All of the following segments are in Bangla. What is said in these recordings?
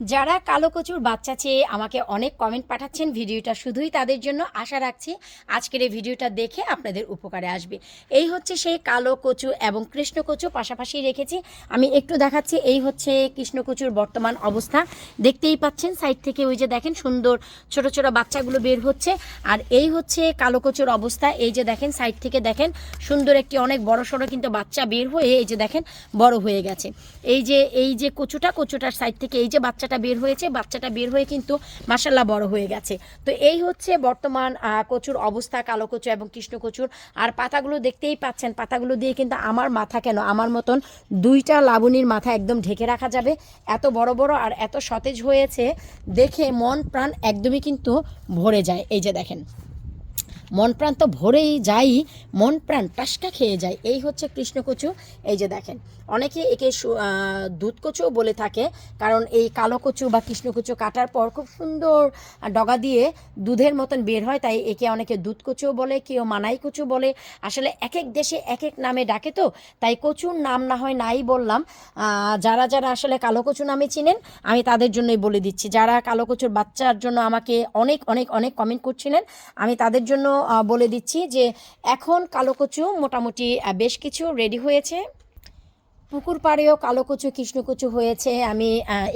যারা কালো কচুর বাচ্চা চেয়ে আমাকে অনেক কমেন্ট পাঠাচ্ছেন, ভিডিওটা শুধুই তাদের জন্য আশা রাখছি আজকের এই ভিডিওটা দেখে আপনাদের উপকারে আসবে। এই হচ্ছে সেই কালো কচু এবং কৃষ্ণ কচু পাশাপাশি রেখেছি। আমি একটু দেখাচ্ছি, এই হচ্ছে কৃষ্ণ কচুর বর্তমান অবস্থা। দেখতেই পাচ্ছেন সাইড থেকে ওই যে দেখেন সুন্দর ছোট ছোট বাচ্চাগুলো বের হচ্ছে। আর এই হচ্ছে কালো কচুর অবস্থা। এই যে দেখেন সাইড থেকে দেখেন সুন্দর একটি অনেক বড় সড়ো কিন্তু বাচ্চা বের হয়ে এই যে দেখেন বড় হয়ে গেছে। এই যে এই যে কচুটা, কচুটার সাইড থেকে এই যে বাচ্চাটা বের হয়েছে, বাচ্চাটা বের হয়ে কিন্তু মাসাল্লাহ বড় হয়ে গেছে। তো এই হচ্ছে বর্তমান কচুর অবস্থা, কালো কচু এবং কৃষ্ণ কচুর। আর পাতাগুলো দেখতেই পাচ্ছেন, পাতাগুলো দিয়ে কিন্তু আমার মাথা কেন, আমার মতন দুইটা লাবণীর মাথা একদম ঢেকে রাখা যাবে। এত বড় বড় আর এত সতেজ হয়েছে, দেখে মন প্রাণ একদমই কিন্তু ভরে যায়। এই যে দেখেন। মন প্রাণ তো ভরেই যাই মন প্রাণ টাসকা খেয়ে যায় এই হচ্ছে কৃষ্ণকচু। এই যে দেখেন, অনেকে একে দুধ কচুও বলে থাকে, কারণ এই কালো কচু বা কৃষ্ণকচু কাটার পর খুব সুন্দর ডগা দিয়ে দুধের মতন বের হয়, তাই একে অনেকে দুধ কচুও বলে, কেউ মানাই কচু বলে। আসলে এক এক দেশে এক এক নামে ডাকে তো, তাই কচুর নাম না হয় নাই বললাম। যারা যারা আসলে কালো কচু নামে চিনেন, আমি তাদের জন্যই বলে দিচ্ছি। যারা কালো কচুর বাচ্চার জন্য আমাকে অনেক অনেক অনেক কমেন্ট করছিলেন, আমি তাদের জন্য বলে দিচ্ছি যে এখন কালো কচু মোটামুটি বেশ কিছু রেডি হয়েছে। পুকুর পাড়েও কালো কচু কৃষ্ণকচু হয়েছে। আমি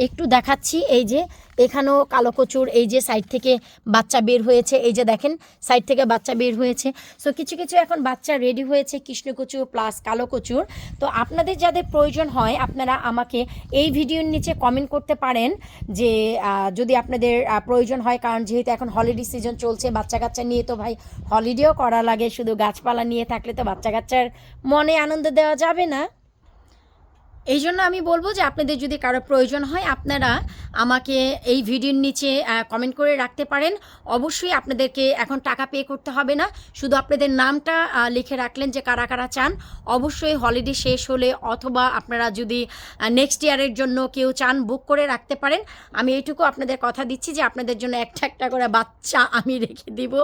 একটু দেখাচ্ছি। এই যে, এখানেও কালো কচুর এই যে সাইড থেকে বাচ্চা বের হয়েছে। এই যে দেখেন সাইড থেকে বাচ্চা বের হয়েছে। সো কিছু কিছু এখন বাচ্চা রেডি হয়েছে কৃষ্ণকচু প্লাস কালো কচুর। তো আপনাদের যাদের প্রয়োজন হয়, আপনারা আমাকে এই ভিডিওর নিচে কমেন্ট করতে পারেন যে যদি আপনাদের প্রয়োজন হয়। কারণ যেহেতু এখন হলিডে সিজন চলছে বাচ্চা কাচ্চা নিয়ে তো ভাই হলিডেও করা লাগে। শুধু গাছপালা নিয়ে থাকলে তো বাচ্চা কাচ্চার মনে আনন্দ দেওয়া যাবে না। এই জন্য আমি বলব যে আপনাদের যদি কারও প্রয়োজন হয় আপনারা আমাকে এই ভিডিওর নিচে কমেন্ট করে রাখতে পারেন। অবশ্যই আপনাদেরকে এখন টাকা পে করতে হবে না। শুধু আপনাদের নামটা লিখে রাখলেন যে কারা কারা চান। অবশ্যই হলিডে শেষ হলে অথবা আপনারা যদি নেক্সট ইয়ারের জন্য কেউ চান বুক করে রাখতে পারেন। আমি এইটুকু আপনাদের কথা দিচ্ছি যে আপনাদের জন্য একটা একটা করে বাচ্চা আমি রেখে দিব।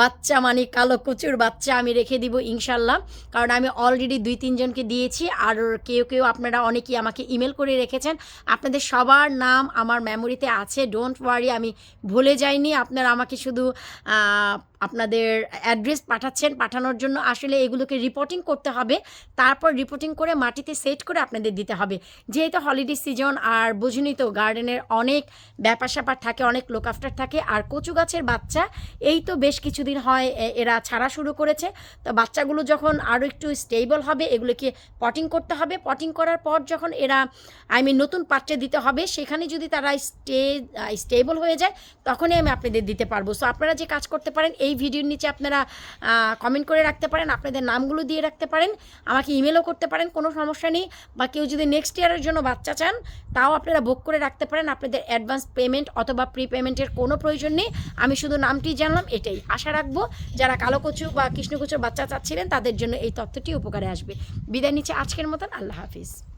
বাচ্চা মানে কালো কচুর বাচ্চা আমি রেখে দিব, ইনশাল্লাহ। কারণ আমি অলরেডি দুই তিনজনকে দিয়েছি। আর কেউ কেউ আপনারা অনেকেই আমাকে ইমেল করে রেখেছেন। আপনাদের সবার নাম আমার মেমোরিতে আছে ডোন্ট ওয়ারি আমি ভুলে যাইনি আপনারা আমাকে শুধু আপনাদের অ্যাড্রেস পাঠাচ্ছেন, পাঠানোর জন্য আসলে এগুলোকে রিপোর্টিং করতে হবে। তারপর রিপোর্টিং করে মাটিতে সেট করে আপনাদের দিতে হবে। যেহেতু হলিডে সিজন আর বুঝুনি তো গার্ডেনের অনেক ব্যাপার স্যাপার থাকে, অনেক লোক আফটার থাকে, আর কচু গাছের বাচ্চা, এই তো বেশ কিছুদিন হয় এরা ছাড়া শুরু করেছে। তো বাচ্চাগুলো যখন আরও একটু স্টেবল হবে, এগুলোকে পটিং করতে হবে। পটিং করার পর যখন এরা আই মিন নতুন পাত্রে দিতে হবে, সেখানে যদি তারা স্টে স্টেবল হয়ে যায়, তখনই আমি আপনাদের দিতে পারব। সো আপনারা যে কাজ করতে পারেন এই ভিডিওর নিচে আপনারা কমেন্ট করে রাখতে পারেন, আপনাদের নামগুলো দিয়ে রাখতে পারেন, আমাকে ইমেলও করতে পারেন, কোনো সমস্যা নেই। বা কেউ যদি নেক্সট ইয়ারের জন্য বাচ্চা চান, তাও আপনারা বুক করে রাখতে পারেন, আপনাদের অ্যাডভান্স পেমেন্ট অথবা প্রি পেমেন্টের কোনো প্রয়োজন নেই। আমি শুধু নামটি জানলাম, এটাই। আশা রাখব যারা কালো কচু বা কৃষ্ণকচুর বাচ্চা চাচ্ছিলেন, তাদের জন্য এই তথ্যটি উপকারে আসবে। বিদায় নিচ্ছে আজকের মতন, আল্লাহ হাফিজ।